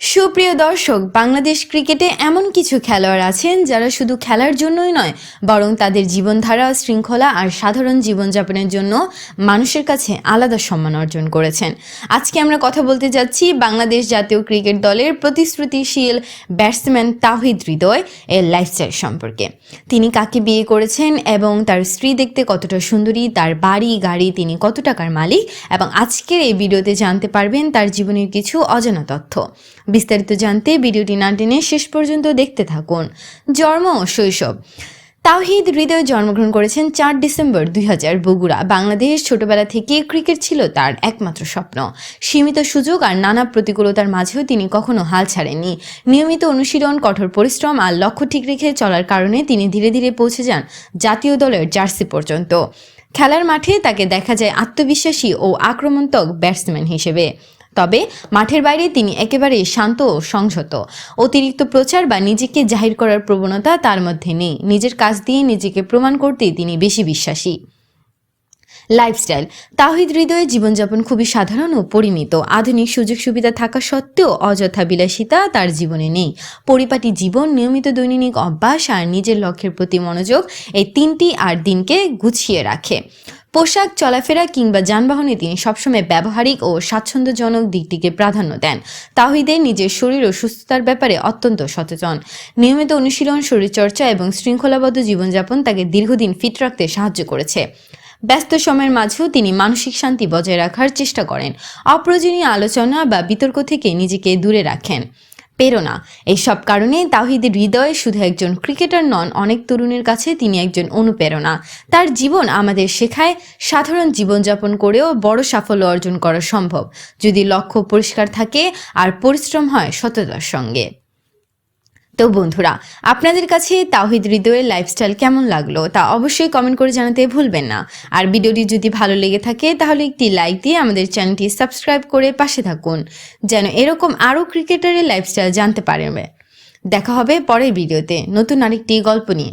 সুপ্রিয় দর্শক, বাংলাদেশ ক্রিকেটে এমন কিছু খেলোয়াড় আছেন যারা শুধু খেলার জন্যই নয়, বরং তাদের জীবনধারা, শৃঙ্খলা আর সাধারণ জীবনযাপনের জন্য মানুষের কাছে আলাদা সম্মান অর্জন করেছেন। আজকে আমরা কথা বলতে যাচ্ছি বাংলাদেশ জাতীয় ক্রিকেট দলের প্রতিশ্রুতিশীল ব্যাটসম্যান তাহিদ হৃদয় এর লাইফস্টাইল সম্পর্কে। তিনি কাকে বিয়ে করেছেন এবং তার স্ত্রী দেখতে কতটা সুন্দরী, তার বাড়ি, গাড়ি, তিনি কত টাকার মালিক এবং আজকের এই ভিডিওতে জানতে পারবেন তার জীবনের কিছু অজানা তথ্য। বিস্তারিত জানতে ভিডিওটি না টেনে শেষ পর্যন্ত দেখতে থাকুন। জন্ম শৈশব। তাওহিদ হৃদয় জন্মগ্রহণ করেছেন চার ডিসেম্বর দুই হাজার বগুড়া। বাংলাদেশ ছোটবেলা থেকে ক্রিকেট ছিল তার একমাত্র স্বপ্ন। সীমিত সুযোগ আর নানা প্রতিকূলতার মাঝেও তিনি কখনো হাল ছাড়েননি। নিয়মিত অনুশীলন, কঠোর পরিশ্রম আর লক্ষ্য ঠিক রেখে চলার কারণে তিনি ধীরে ধীরে পৌঁছে যান জাতীয় দলের জার্সি পর্যন্ত। খেলার মাঠে তাকে দেখা যায় আত্মবিশ্বাসী ও আক্রমণাত্মক ব্যাটসম্যান হিসেবে। তবে মাঠের বাইরে তিনি একেবারে শান্ত ও সংযত। অতিরিক্ত প্রচার বা নিজেকে জাহির করার প্রবণতা তার মধ্যে নেই। নিজের কাজ দিয়ে নিজেকে প্রমাণ করতেই তিনি বেশি বিশ্বাসী। লাইফস্টাইল। তাহিদ হৃদয়ে জীবনযাপন খুবই সাধারণ ও পরিমিত। আধুনিক সুযোগ সুবিধা থাকা সত্ত্বেও অযথা বিলাসিতা তার জীবনে নেই। পরিপাটি জীবন, নিয়মিত দৈনন্দিন অভ্যাস আর নিজের লক্ষ্যের প্রতি মনোযোগ এই তিনটি আর দিনকে গুছিয়ে রাখে। পোশাক, চলাফেরা কিংবা যানবাহনে তিনি সবসময় ব্যবহারিক ও স্বাচ্ছন্দ্যজনক দিকটিকে প্রাধান্য দেন। তাহিদের নিজের শরীর ও সুস্থতার ব্যাপারে অত্যন্ত সচেতন। নিয়মিত অনুশীলন, শরীরচর্চা এবং শৃঙ্খলাবদ্ধ জীবনযাপন তাকে দীর্ঘদিন ফিট রাখতে সাহায্য করেছে। ব্যস্ত সময়ের মাঝেও তিনি মানসিক শান্তি বজায় রাখার চেষ্টা করেন। অপ্রয়োজনীয় আলোচনা বা বিতর্ক থেকে নিজেকে দূরে রাখেন। প্রেরণা। এইসব কারণে তাহিদের হৃদয়ে শুধু একজন ক্রিকেটার নন, অনেক তরুণের কাছে তিনি একজন অনুপ্রেরণা। তার জীবন আমাদের শেখায় সাধারণ জীবনযাপন করেও বড় সাফল্য অর্জন করা সম্ভব। যদি লক্ষ্য পরিষ্কার থাকে আর পরিশ্রম হয় সততার সঙ্গে। তো বন্ধুরা, আপনাদের কাছে তাহিদ হৃদয়ের লাইফস্টাইল কেমন লাগল তা অবশ্যই কমেন্ট করে জানাতে ভুলবেন না। আর ভিডিওটি যদি ভালো লেগে থাকে, তাহলে একটি লাইক দিয়ে আমাদের চ্যানেলটি সাবস্ক্রাইব করে পাশে থাকুন, যেন এরকম আরও ক্রিকেটারের লাইফস্টাইল জানতে পারবে দেখা হবে পরের ভিডিওতে নতুন আরেকটি গল্প নিয়ে।